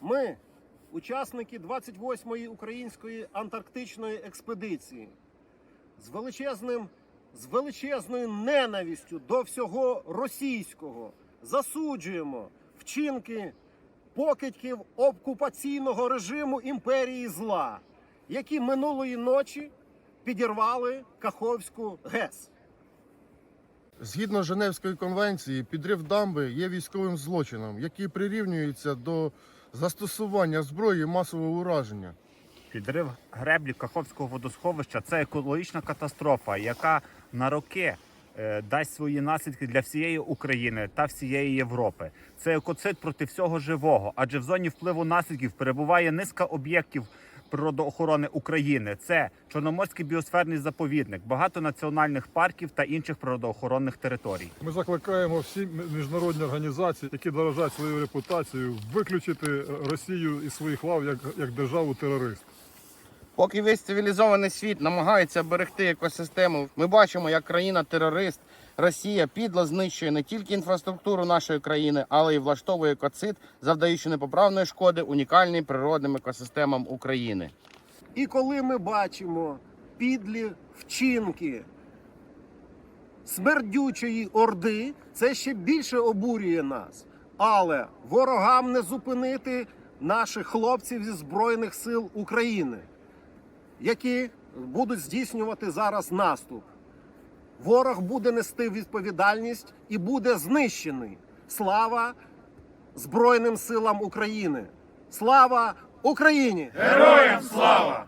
Ми, учасники 28-ї української антарктичної експедиції, з величезним, з величезною ненавістю до всього російського засуджуємо вчинки покидьків окупаційного режиму імперії зла, які минулої ночі підірвали Каховську ГЕС. Згідно Женевської конвенції, підрив дамби є військовим злочином, який прирівнюється до застосування зброї масового ураження. Підрив греблі Каховського водосховища це екологічна катастрофа, яка на роки е, дасть свої наслідки для всієї України та всієї Європи. Це екоцид проти всього живого, адже в зоні впливу наслідків перебуває низка об'єктів природоохорони України. Це Чорноморський біосферний заповідник, багато національних парків та інших природоохоронних територій. Ми закликаємо всі міжнародні організації, які дорожать своєю репутацією, виключити Росію із своїх лав як, як державу терорист. Поки весь цивілізований світ намагається берегти екосистему, ми бачимо, як країна-терорист Росія підло знищує не тільки інфраструктуру нашої країни, але й влаштовує екоцид, завдаючи непоправної шкоди унікальним природним екосистемам України. І коли ми бачимо підлі вчинки смердючої орди, це ще більше обурює нас. Але ворогам не зупинити наших хлопців зі Збройних сил України, які будуть здійснювати зараз наступ. Ворог буде нести відповідальність і буде знищений. Слава Збройним силам України! Слава Україні! Героям слава!